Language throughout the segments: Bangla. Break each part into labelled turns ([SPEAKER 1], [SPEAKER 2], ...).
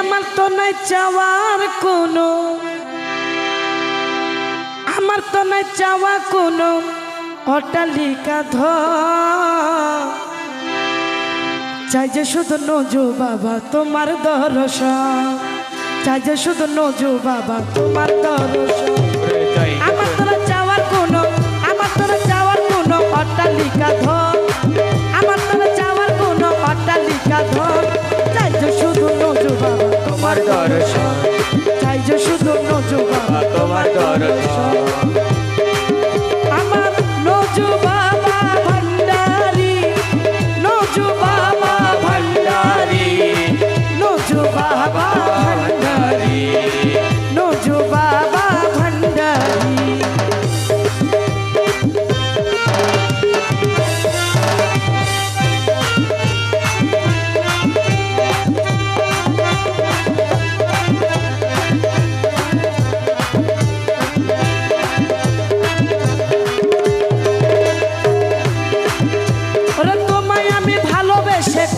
[SPEAKER 1] আমার তো নাই চাওয়ার কোনো, আমার তো নাই চাওয়া কোনো অট্টালিকা ধ চাই যে শুধু নজু বাবা তোমার দর্শন চাই যে শুধু নজু বাবা তোমার দর্শন আমার তোরা চাওয়ার কোনো আমার তোরা চাওয়ার কোনো অট্টালিকা ধর।
[SPEAKER 2] দর্শন
[SPEAKER 1] চাইছো শুধু নজু
[SPEAKER 2] তোমার দর্শন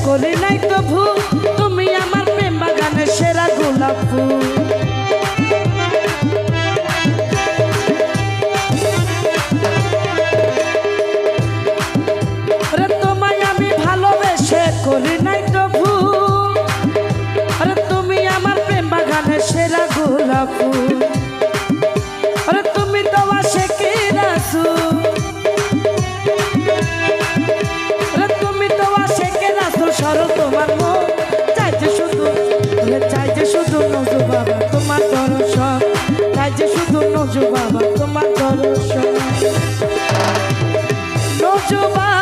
[SPEAKER 1] করি নাই তো তুমি আমার প্রেম বাগানের সেরা গোলাপ ফুল। তোমায় আমি ভালোবেসে করি, নাই তো ভুল আরে, তুমি আমার প্রেম বাগানের সেরা গোলাপ ফুল। সরল তোমার মন, চাই যে শুধু চাই যে শুধু নজু বাবা, তোমার দর্শন। চাই যে শুধু নজু বাবা, তোমার দর্শন। নজু বাবা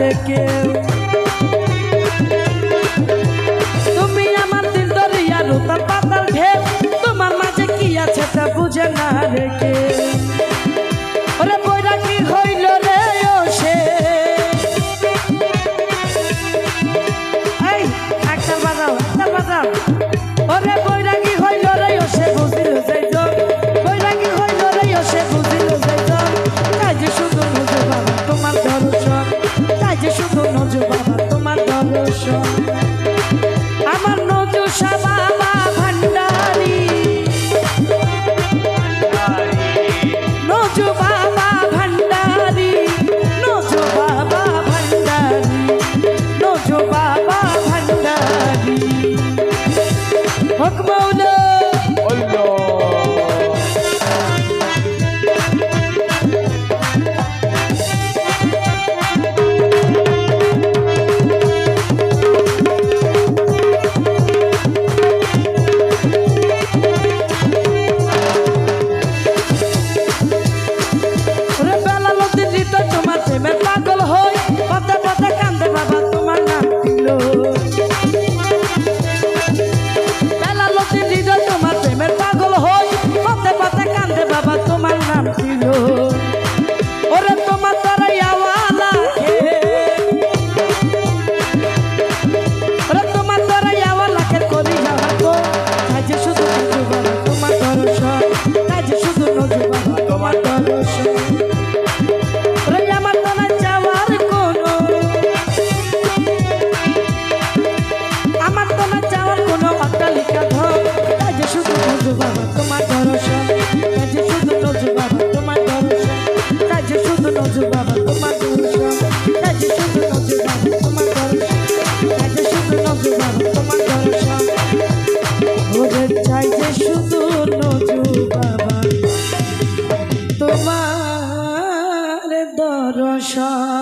[SPEAKER 1] রে কেউ তুমি আমার দিল দরিয়া রূপার পাতাল ঢেউ তোমার মাঝে কি আছে তা বুঝে না রে আমার নজু বাবা চাই তোমার দর্শন